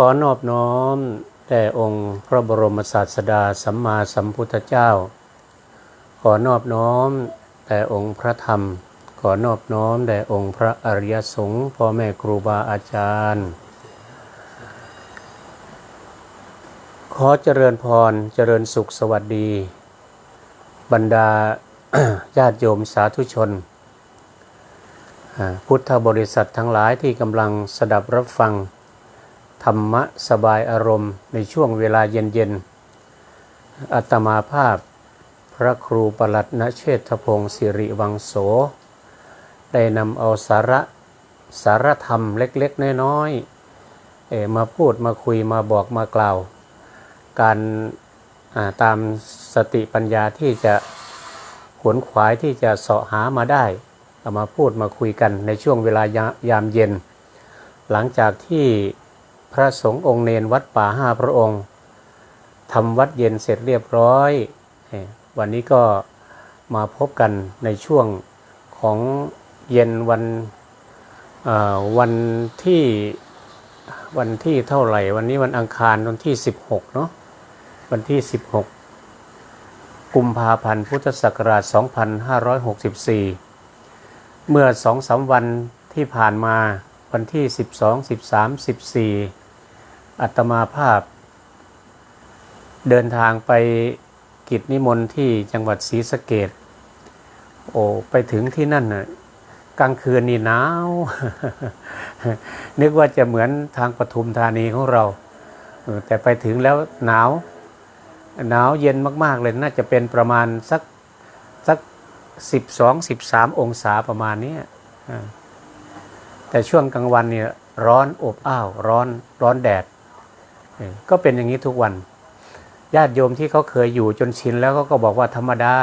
ขอนอบน้อมแด่องค์พระบรมศาสดาสัมมาสัมพุทธเจ้า ขอนอบน้อมแด่องค์พระธรรม ขอนอบน้อมแด่องค์พระอริยสงฆ์พ่อแม่ครูบาอาจารย์ ขอเจริญพรเจริญสุขสวัสดี บรรดาญาติโยมสาธุชน พุทธบริษัททั้งหลายที่กำลังสดับรับฟัง ธรรมะสบายอารมณ์ในช่วงเวลาเย็นๆอัตมาภาพ พระครูประหลัดณเชษฐพงศ์สิริวังโส ได้นำเอาสาระสารธรรมเล็กๆ น้อยๆเอมาพูดมาคุยมาบอกมากล่าว การาตามสติปัญญาที่จะขวนขวายที่จะเสาะหามาได้เอามาพูดมาคุยกันในช่วงเวลายายามเย็น หลังจากที่ พระสงฆ์องค์เนนวัดป่าห้าพระองค์ทำวัดเย็นเสร็จเรียบร้อย วันนี้ก็มาพบกันในช่วงของเย็นวันวันที่วันที่เท่าไหร่ วันนี้วันอังคารวันที่ 16เนาะวันที่ 16 กุมภาพันธ์พุทธศักราช 2564 เมื่อสองสามวันที่ผ่านมาวันที่ 12 13 14 อัตมาภาพ เดินทางไปกิจนิมนต์ที่จังหวัดศรีสะเกดโอ้ไปถึงที่นั่นน่ะกลางคืนนี่หนาว นึกว่าจะเหมือนทางปทุมธานีของเรา แต่ไปถึงแล้วหนาว หนาวเย็นมาก ๆ เลยน่าจะเป็นประมาณสักสักสิบสองสิบสามองศาประมาณนี้แต่ช่วงกลางวันเนี่ยร้อนอบอ้าว ร้อนร้อนแดด ก็เป็นอย่างนี้ทุกวัน ญาติโยมที่เขาเคยอยู่จนชินแล้วเขาก็บอกว่าธรรมดา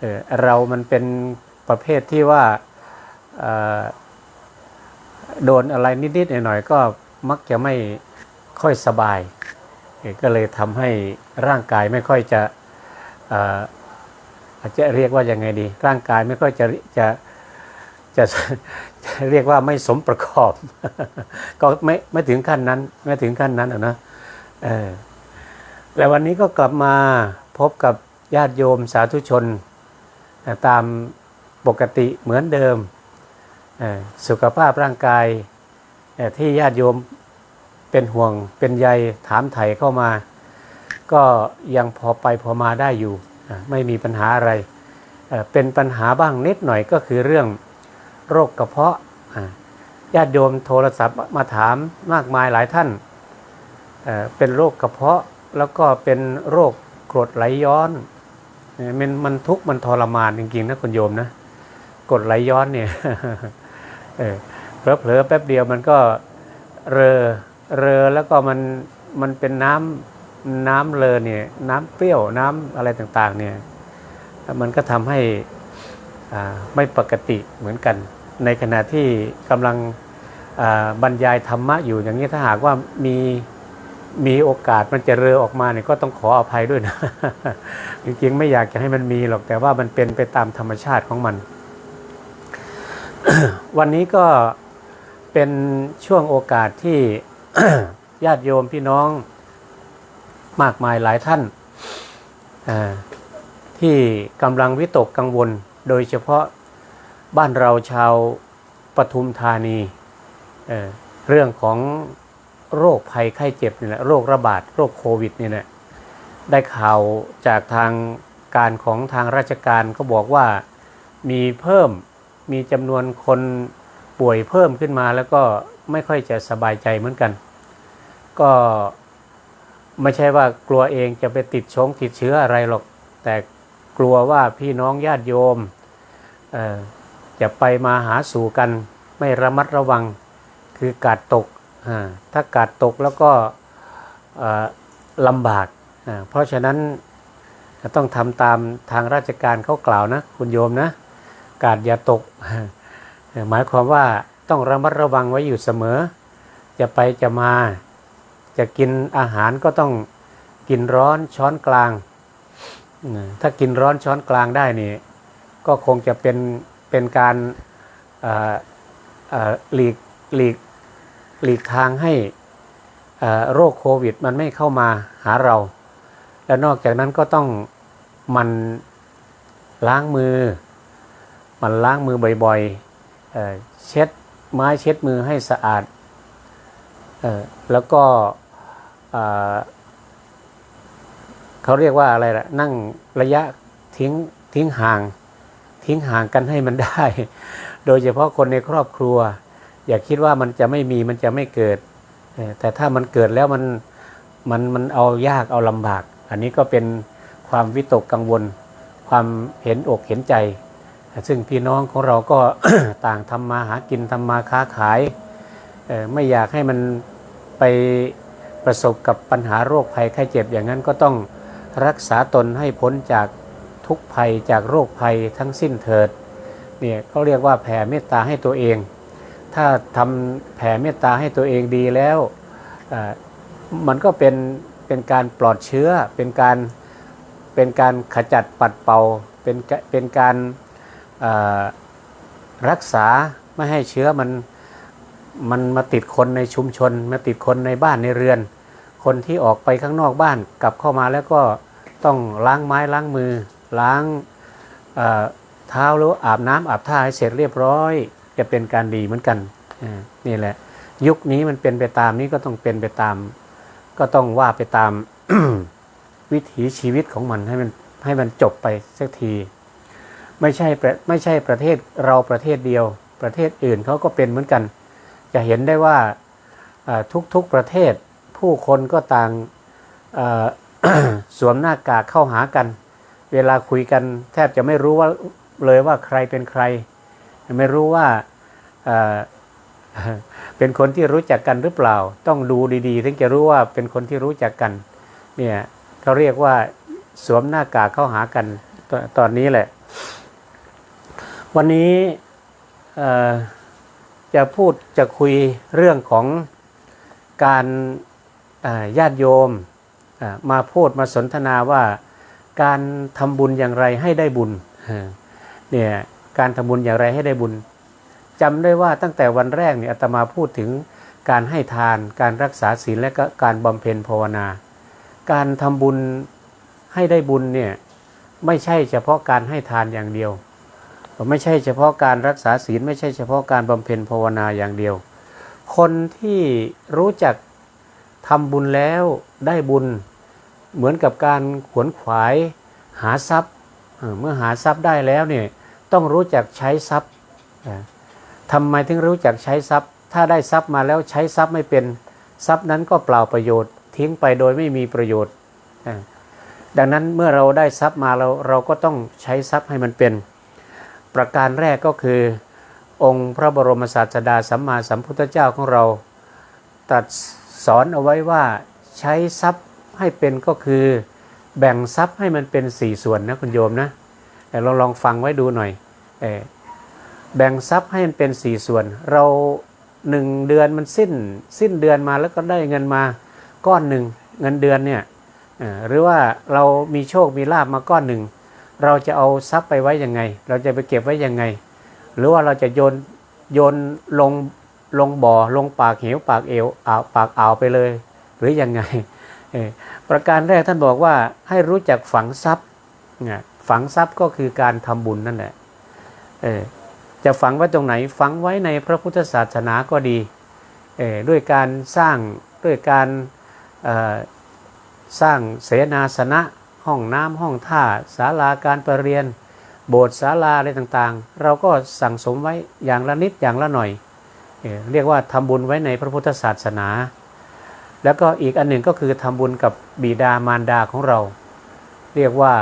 เออเรามันเป็นประเภทที่ว่าโดนอะไรนิดๆหน่อยๆก็มักจะไม่ค่อยสบาย ก็เลยทำให้ร่างกายไม่ค่อยจะเอออาจจะเรียกว่ายังไงดี ร่างกายไม่ค่อยจะจะ จะจะเรียกว่าไม่สมประกอบ ก็ไม่ไม่ถึงขั้นนั้น ไม่ถึงขั้นนั้นอะนะเออแต่วันนี้ก็กลับมาพบกับญาติโยมสาธุชน ตามปกติเหมือนเดิม สุขภาพร่างกายที่ญาติโยมเป็นห่วงเป็นใยถามไถ่เข้ามา ก็ยังพอไปพอมาได้อยู่ ไม่มีปัญหาอะไร เป็นปัญหาบ้างนิดหน่อยก็คือเรื่อง โรคกระเพาะญาติโยมโทรศัพท์มาถามมากมายหลายท่านเเป็นโรคกระเพาะแล้วก็เป็นโรคกรดไหลย้อนมันมันทุกข์มันทรมานจริงๆนะคุณโยมนะกรดไหลย้อนเนี่ยเออเผลอๆแป๊บเดียวมันก็เรอเรอแล้วก็มันมันเป็นน้ำน้ำเลอเนี่ยน้ำเปรี้ยวน้ำอะไรต่างๆเนี่ยมันก็ทำให้ไม่ปกติเหมือนกัน ในขณะที่กำลังบรรยายธรรมะอยู่อย่างนี้ถ้าหากว่ามีมีโอกาสมันจะเรอออกมาเนี่ยก็ต้องขออภัยด้วยนะ จริงๆไม่อยากจะให้มันมีหรอกแต่ว่ามันเป็นไปตามธรรมชาติของมัน วันนี้ก็เป็นช่วงโอกาสที่ญาติโยมพี่น้องมากมายหลายท่าน ที่กำลังวิตกกังวลโดยเฉพาะ บ้านเราชาวปทุมธานีเเรื่องของโรคภัยไข้เจ็บนี่แหละโรคระบาดโรคโควิดนี่แหละได้ข่าวจากทางการของทางราชการก็บอกว่ามีเพิ่มมีจำนวนคนป่วยเพิ่มขึ้นมาแล้วก็ไม่ค่อยจะสบายใจเหมือนกัน ก็ไม่ใช่ว่ากลัวเองจะไปติดชงติดเชื้ออะไรหรอก แต่กลัวว่าพี่น้องญาติโยม จะไปมาหาสู่กันไม่ระมัดระวังคือกาดตก ถ้ากาดตกแล้วก็ลำบาก เพราะฉะนั้นต้องทำตามทางราชการเขากล่าวนะคุณโยมนะ กาดอย่าตก หมายความว่าต้องระมัดระวังไว้อยู่เสมอ จะไปจะมา จะกินอาหารก็ต้องกินร้อนช้อนกลาง ถ้ากินร้อนช้อนกลางได้นี่ก็คงจะเป็น เป็นการหลีกหลีกหลีกทางให้โรคโควิด มันไม่เข้ามาหาเรา และนอกจากนั้นก็ต้องมันล้างมือ มันล้างมือบ่อยๆเอเช็ดไม้เช็ดมือให้สะอาดอแล้วก็เอ่อเขาเรียกว่าอะไรล่ะ นั่งระยะทิ้งทิ้งห่าง ทิ้งห่างกันให้มันได้ โดยเฉพาะคนในครอบครัว อย่าคิดว่ามันจะไม่มีมันจะไม่เกิด แต่ถ้ามันเกิดแล้วมันมันมันเอายากเอาลำบาก อันนี้ก็เป็นความวิตกกังวล ความเห็นอกเห็นใจ ซึ่งพี่น้องของเราก็ต่างทำมาหากินทำมาค้าขายไม่อยากให้มันไปประสบกับปัญหาโรคภัยไข้เจ็บอย่างนั้นก็ต้องรักษาตนให้พ้นจาก ทุกภัยจากโรคภัยทั้งสิ้นเถิดเนี่ยเขาเรียกว่าแผ่เมตตาให้ตัวเอง ถ้าทำแผ่เมตตาให้ตัวเองดีแล้วมันก็เป็นเป็นการปลอดเชื้อเป็นการเป็นการขจัดปัดเป่าเป็นเป็นการรักษาไม่ให้เชื้อมันมันมาติดคนในชุมชน มาติดคนในบ้านในเรือน คนที่ออกไปข้างนอกบ้านกลับเข้ามาแล้วก็ต้องล้างไม้ล้างมือ ล้างเท้าหรืออาบน้ำอาบท่าให้เสร็จเรียบร้อย จะเป็นการดีเหมือนกันนี่แหละ ยุคนี้มันเป็นไปตามนี้ก็ต้องเป็นไปตาม ก็ต้องว่าไปตามวิถีชีวิตของมันให้มันให้มันจบไปสักที ไม่ใช่ไม่ใช่ประเทศเราประเทศเดียว ประเทศอื่นเขาก็เป็นเหมือนกัน จะเห็นได้ว่าทุกๆประเทศผู้คนก็ต่างสวมหน้ากากเข้าหากัน เวลาคุยกันแทบจะไม่รู้ว่าเลยว่าใครเป็นใคร ไม่รู้ว่าเเป็นคนที่รู้จักกันหรือเปล่า ต้องดูดีๆ ถึงจะรู้ว่าเป็นคนที่รู้จักกัน เนี่ยเขาเรียกว่าสวมหน้ากากเข้าหากันตตอนนี้แหละ วันนี้จะพูดจะคุยเรื่องของการญาติโยมมาพูดมาสนทนาว่า การทำบุญอย่างไรให้ได้บุญเนี่ยการทำบุญอย่างไรให้ได้บุญจำได้ว่าตั้งแต่วันแรกเนี่ยอาตมาพูดถึงการให้ทาน การรักษาศีลและก็การบำเพ็ญภาวนา การทำบุญให้ได้บุญเนี่ยไม่ใช่เฉพาะการให้ทานอย่างเดียว ไม่ใช่เฉพาะการรักษาศีลไม่ใช่เฉพาะการบำเพ็ญภาวนาอย่างเดียว คนที่รู้จักทำบุญแล้วได้บุญ เหมือนกับการขวนขวายหาทรัพย์เมื่อหาทรัพย์ได้แล้วเนี่ยต้องรู้จักใช้ทรัพย์ทำไมถึงรู้จักใช้ทรัพย์ ถ้าได้ทรัพย์มาแล้วใช้ทรัพย์ไม่เป็นทรัพย์นั้นก็เปล่าประโยชน์ทิ้งไปโดยไม่มีประโยชน์ ดังนั้นเมื่อเราได้ทรัพย์มาเราเราก็ต้องใช้ทรัพย์ให้มันเป็น ประการแรกก็คือ องค์พระบรมศาสดาสัมมาสัมพุทธเจ้าของเราตรัสสอนเอาไว้ว่าใช้ทรัพย์ ให้เป็นก็คือแบ่งทรัพย์ให้มันเป็นสี่ส่วนนะคุณโยมนะแต่เราลองฟังไว้ดูหน่อยแบ่งทรัพย์ให้มันเป็นสี่ส่วน เราหนึ่งเดือนมันสิ้นสิ้นเดือนมาแล้วก็ได้เงินมาก้อนหนึ่งเงินเดือนเนี่ยหรือว่าเรามีโชคมีลาบมาก้อนหนึ่งเราจะเอาทรัพย์ไปไว้ยังไง เราจะไปเก็บไว้ยังไง หรือว่าเราจะโยนโยนลงลงบ่อลงปากเหวปากเอวอ่าวปากอ่าวไปเลย หรือยังไง ประการแรกท่านบอกว่าให้รู้จักฝังทรัพย์ฝังทรัพย์ก็คือการทำบุญนั่นแหละจะฝังไว้ตรงไหนฝังไว้ในพระพุทธศาสนาก็ดีด้วยการสร้างด้วยการสร้างเสนาสนะห้องน้ำห้องท่าศาลาการประเรียน โบสถ์ศาลาอะไรต่างๆ เราก็สั่งสมไว้อย่างละนิดอย่างละหน่อยเอเรียกว่าทำบุญไว้ในพระพุทธศาสนา แล้วก็อีกอันหนึ่งก็คือทำบุญกับบิดามารดาของเรา เรียกว่า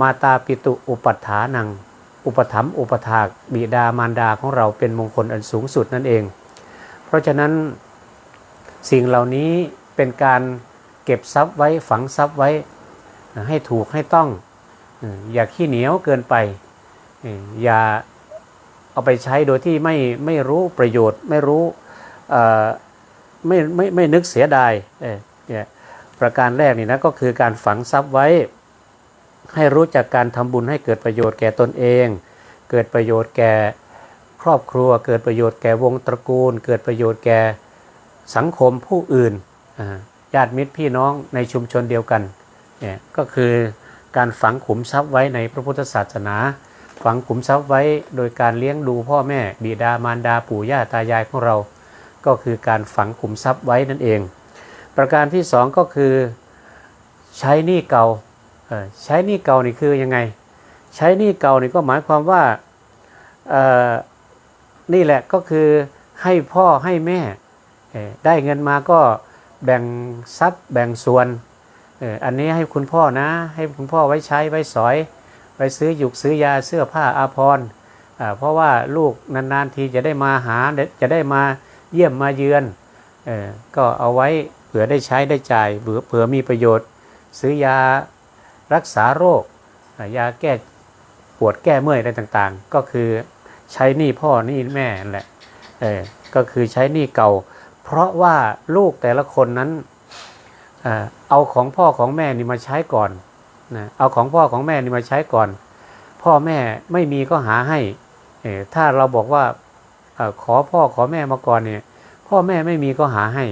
มาตาปิตุอุปัฏฐานัง อุปถัมภ์อุปถากบิดามารดาของเราเป็นมงคลอันสูงสุดนั่นเอง เพราะฉะนั้นสิ่งเหล่านี้เป็นการเก็บทรัพย์ไว้ฝังทรัพย์ไว้ให้ถูกให้ต้อง อย่าขี้เหนียวเกินไป อย่าเอาไปใช้โดยที่ไม่ไม่รู้ประโยชน์ไม่รู้ ไม่ไม่ไม่นึกเสียดายเอ่อเนี่ยประการแรกนี่นะก็คือการฝังทรัพย์ไว้ ให้รู้จักการทำบุญให้เกิดประโยชน์แก่ตนเอง เกิดประโยชน์แก่ครอบครัว เกิดประโยชน์แก่วงตระกูล เกิดประโยชน์แก่สังคมผู้อื่นญาติมิตรพี่น้องในชุมชนเดียวกันเนี่ยก็คือการฝังขุมทรัพย์ไว้ในพระพุทธศาสนา ฝังขุมทรัพย์ไว้โดยการเลี้ยงดูพ่อแม่บิดามารดาปู่ย่าตายายของเรา ก็คือการฝังขุมทรัพย์ไว้นั่นเอง ประการที่สองก็คือใช้หนี้เก่าใช้หนี้เก่านี่คือยังไง ใช้หนี้เก่านี่ก็หมายความว่านี่แหละก็คือให้พ่อให้แม่ได้เงินมาก็แบ่งทรัพย์แบ่งส่วนอันนี้ให้คุณพ่อนะ ให้คุณพ่อไว้ใช้ไว้สอยไปซื้อหยุกซื้อยาเสื้อผ้าอาภรณ์เพราะว่าลูกนานๆทีจะได้มาหาจะได้มา เยี่ยมมาเยือนออก็เอาไว้เผื่อได้ใช้ได้จ่ายเผื่อเผื่อมีประโยชน์ ซื้อยารักษาโรค ยาแก้ปวดแก้เมื่อยอะไรต่างๆ ก็คือใช้หนี้พ่อหนี้แม่แหละเออก็คือใช้หนี้เก่า เพราะว่าลูกแต่ละคนนั้นเอาของพ่อของแม่นี่มาใช้ก่อนนะเอาของพ่อของแม่นี่มาใช้ก่อน พ่อแม่ไม่มีก็หาให้ถ้าเราบอกว่า ขอพ่อขอแม่มาก่อนเนี่ย พ่อแม่ไม่มีก็หาให้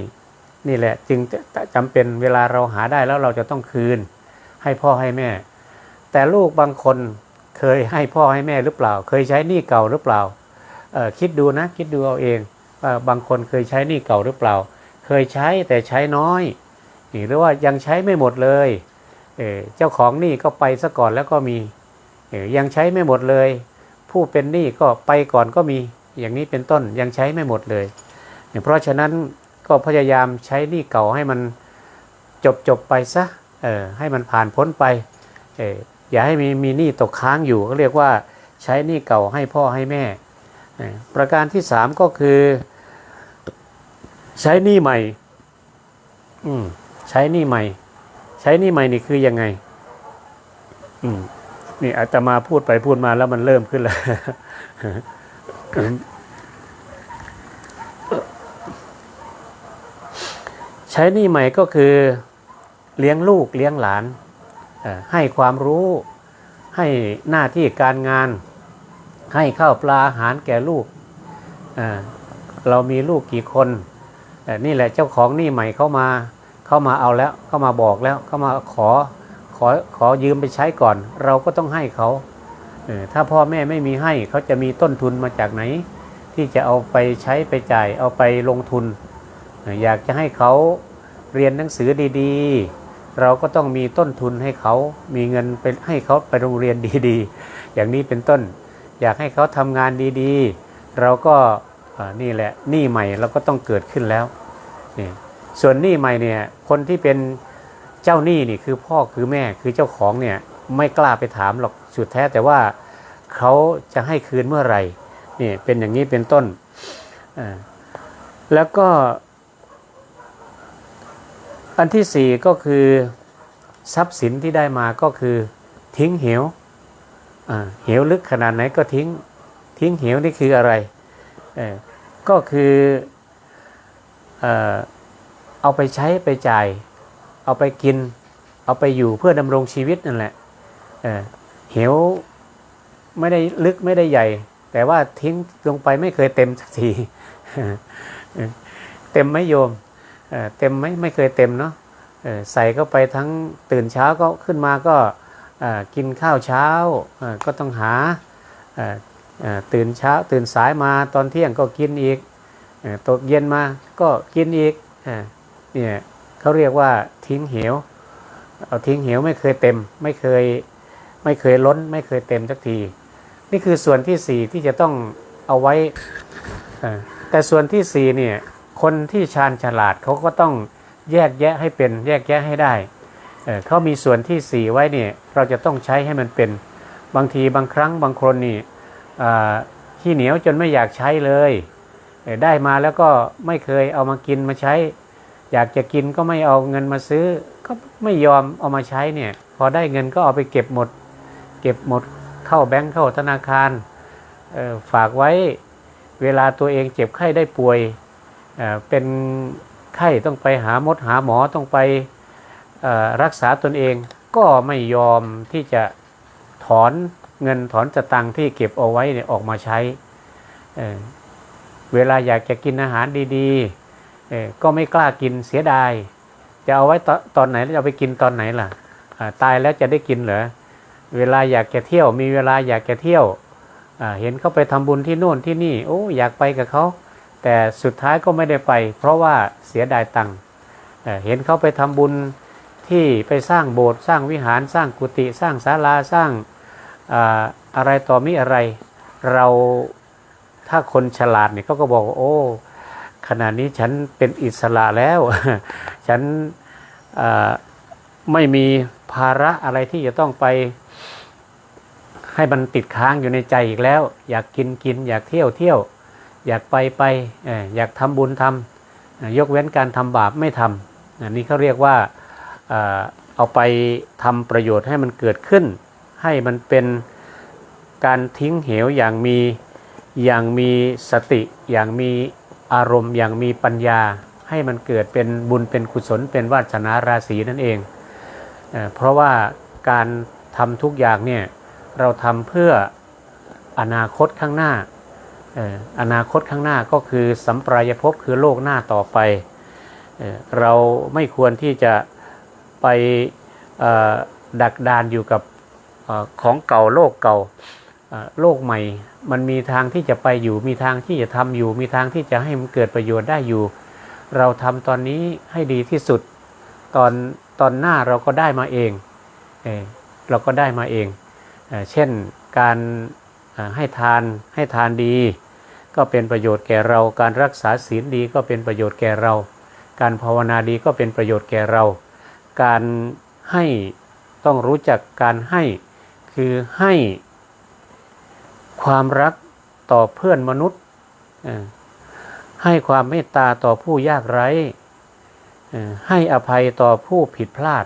นี่แหละ จึงจะจำเป็นเวลาเราหาได้แล้วเราจะต้องคืน ให้พ่อให้แม่ แต่ลูกบางคนเคยให้พ่อให้แม่หรือเปล่า เคยใช้หนี้เก่าหรือเปล่าคิดดูนะคิดดูเอาเองว่าบางคนเคยใช้หนี้เก่าหรือเปล่า เคยใช้แต่ใช้น้อยหรือว่ายังใช้ไม่หมดเลยเจ้าของหนี้ก็ไปซะก่อนแล้วก็มียังใช้ไม่หมดเลย ผู้เป็นหนี้ก็ไปก่อนก็มี อย่างนี้เป็นต้นยังใช้ไม่หมดเลยเยเพราะฉะนั้นก็พยายามใช้หนี้เก่าให้มันจบจบไปซะเออให้มันผ่านพ้นไปเอออย่าให้มีมีหนี้ตกค้างอยู่ก็เรียกว่าใช้หนี้เก่าให้พ่อให้แม่ ประการที่สามก็คือ ใช้หนี้ใหม่อืมใช้หนี้ใหม่ ใช้หนี้ใหม่นี่คือยังไงอืมนี่อาตมาพูดไปพูดมาแล้วมันเริ่มขึ้นแล้ว ใช้หนี้ใหม่ก็คือเลี้ยงลูกเลี้ยงหลาน ให้ความรู้ให้หน้าที่การงาน ให้ข้าวปลาอาหารแก่ลูก เรามีลูกกี่คนนี่แหละเจ้าของหนี้ใหม่เข้ามาเข้ามาเอาแล้วเข้ามาบอกแล้วเข้ามาขอขอขอยืมไปใช้ก่อน เราก็ต้องให้เขา ถ้าพ่อแม่ไม่มีให้เขาจะมีต้นทุนมาจากไหน ที่จะเอาไปใช้ไปจ่ายเอาไปลงทุน อยากจะให้เขาเรียนหนังสือดีๆ เราก็ต้องมีต้นทุนให้เขามีเงินไปให้เขาไปโรงเรียนดีๆ อย่างนี้เป็นต้น อยากให้เขาทำงานดีๆ เราก็นี่แหละหนี้ใหม่เราก็ต้องเกิดขึ้นแล้วนี่ส่วนหนี้ใหม่เนี่ยคนที่เป็นเจ้าหนี้นี่คือพ่อคือแม่คือเจ้าของเนี่ยไม่กล้าไปถามหรอกสุดแท้แต่ว่า เขาจะให้คืนเมื่อไหร่นี่เป็นอย่างนี้เป็นต้น แล้วก็ อันที่สี่ก็คือทรัพย์สินที่ได้มาก็คือทิ้งเหวอ่าเหวลึกขนาดไหนก็ทิ้ง ทิ้งเหวนี่คืออะไรเอ่อก็คือเอาไปใช้ไปจ่าย เอาไปกิน เอาไปอยู่เพื่อดำรงชีวิตนั่นแหละเอ่อเหว ไม่ได้ลึกไม่ได้ใหญ่ แต่ว่าทิ้งลงไปไม่เคยเต็มสักทีเต็มไหมโยมเต็มไหมไม่เคยเต็มเนาะใส่เข้าไปทั้งตื่นเช้าก็ขึ้นมาก็กินข้าวเช้าก็ต้องหาตื่นเช้าตื่นสายมาตอนเที่ยงก็กินอีกตกเย็นมาก็กินอีกเอ่อเนี่ยเขาเรียกว่าทิ้งเหวเอาทิ้งเหวไม่เคยเต็มไม่เคยไม่เคยล้นไม่เคยเต็มสักที นี่คือส่วนที่สี่ที่จะต้องเอาไว้ แต่ส่วนที่สี่เนี่ยคนที่ชาญฉลาดเขาก็ต้องแยกแยะให้เป็นแยกแยะให้ได้เขามีส่วนที่สี่ไว้เนี่ยเราจะต้องใช้ให้มันเป็นบางทีบางครั้งบางคนนี่ขี้เหนียวจนไม่อยากใช้เลยได้มาแล้วก็ไม่เคยเอามากินมาใช้ อยากจะกินก็ไม่เอาเงินมาซื้อ ก็ไม่ยอมเอามาใช้เนี่ย พอได้เงินก็เอาไปเก็บหมด เก็บหมด เข้าแบงก์เข้าธนาคารฝากไว้เวลาตัวเองเจ็บไข้ได้ป่วยเเป็นไข้ต้องไปหามดหาหมอต้องไปรักษาตนเองก็ไม่ยอมที่จะถอนเงินถอนสตังค์ที่เก็บเอาไว้เนี่ยออกมาใช้เเวลาอยากจะกินอาหารดีๆก็ไม่กล้ากินเสียดาย จะเอาไว้ตอนไหนแล้วจะเอาไปกินตอนไหนล่ะตายแล้วจะได้กินเหรอ เวลาอยากจะเที่ยว มีเวลาอยากจะเที่ยวเห็นเขาไปทำบุญที่โน่นที่นี่โอ้อยากไปกับเขา แต่สุดท้ายก็ไม่ได้ไป เพราะว่าเสียดายตังค์เห็นเขาไปทำบุญที่ไปสร้างโบสถ์สร้างวิหารสร้างกุฏิสร้างศาลาสร้างอาอะไรต่อมีอะไร เราถ้าคนฉลาดเนี่ยเขาก็บอกว่าโอ้ขณะนี้ฉันเป็นอิสระแล้ว ฉันไม่มีภาระอะไรที่จะต้องไป ให้มันติดค้างอยู่ในใจอีกแล้ว อยากกินกิน อยากเที่ยวเที่ยว อยากไปไปอยากทำบุญทำยกเว้นการทำบาปไม่ทำอันนี้เขาเรียกว่าเอาไปทำประโยชน์ให้มันเกิดขึ้น ให้มันเป็นการทิ้งเหวอย่างมีอย่างมีสติ อย่างมีอารมณ์ อย่างมีปัญญา ให้มันเกิดเป็นบุญเป็นกุศลเป็นวาสนาราศีนั่นเองเเพราะว่าการทำทุกอย่างเนี่ย เราทำเพื่ออนาคตข้างหน้าอนาคตข้างหน้าก็คือสัมปรายภพคือโลกหน้าต่อไปเเราไม่ควรที่จะไปดักดานอยู่กับอของเก่าโลกเก่าโลกใหม่ มันมีทางที่จะไปอยู่ มีทางที่จะทำอยู่ มีทางที่จะให้มันเกิดประโยชน์ได้อยู่ เราทำตอนนี้ให้ดีที่สุด ตอนตอนหน้าเราก็ได้มาเองเอเราก็ได้มาเอง เช่นการให้ทานให้ทานดี ก็เป็นประโยชน์แก่เรา การรักษาศีลดีก็เป็นประโยชน์แก่เรา การภาวนาดีก็เป็นประโยชน์แก่เรา การให้ต้องรู้จักการให้คือให้ความรักต่อเพื่อนมนุษย์ ให้ความเมตตาต่อผู้ยากไร้ ให้อภัยต่อผู้ผิดพลาด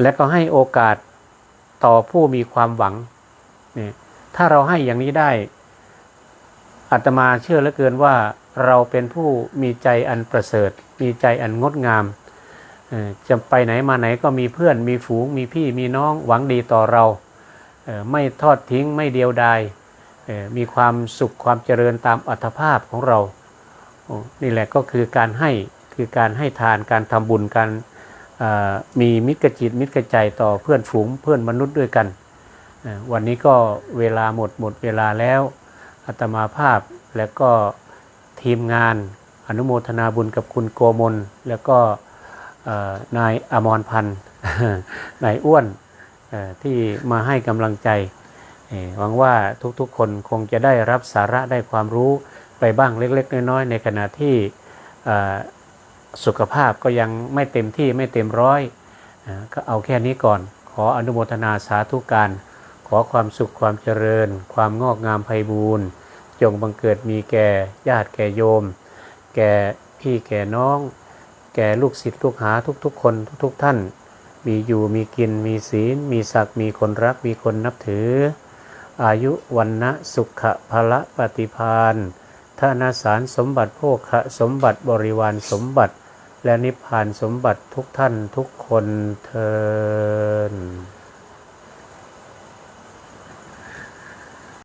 และก็ให้โอกาส ต่อผู้มีความหวังเนี่ยถ้าเราให้อย่างนี้ได้อาตมาเชื่อเหลือเกินว่าเราเป็นผู้มีใจอันประเสริฐ มีใจอันงดงามจะไปไหนมาไหนก็มีเพื่อนมีฝูงมีพี่มีน้องหวังดีต่อเราไม่ทอดทิ้งไม่เดียวดายมีความสุขความเจริญตามอัตภาพของเราโอ้นี่แหละก็คือการให้คือการให้ทานการทำบุญการ มีมิตรจิตมิตรใจต่อเพื่อนฝูงเพื่อนมนุษย์ด้วยกัน วันนี้ก็เวลาหมดหมดเวลาแล้วอาตมาภาพและก็ทีมงานอนุโมทนาบุญกับคุณโกมล แล้วก็นายอมรพันธ์นายอ้วนที่มาให้กำลังใจหวังว่าทุกๆคนคงจะได้รับสาระได้ความรู้ไปบ้างเล็ก ๆ น้อยๆในขณะที่ สุขภาพก็ยังไม่เต็มที่ไม่เต็มร้อยก็เอาแค่นี้ก่อน ขออนุโมทนาสาธุการ ขอความสุขความเจริญ ความงอกงามไพบูรณ์จงบังเกิดมีแก่ญาติแก่โยม แก่พี่แก่น้อง แก่ลูกศิษย์ลูกหาทุกๆ คนทุกๆท่าน มีอยู่มีกินมีศีล มีศักดิ์มีคนรักมีคนนับถือ อายุวันนะสุขะละปฏิพาน ธนาสารสมบัติโภคะสมบัติบริวารสมบัติ และนิพพานสมบัติทุกท่านทุกคนเทิน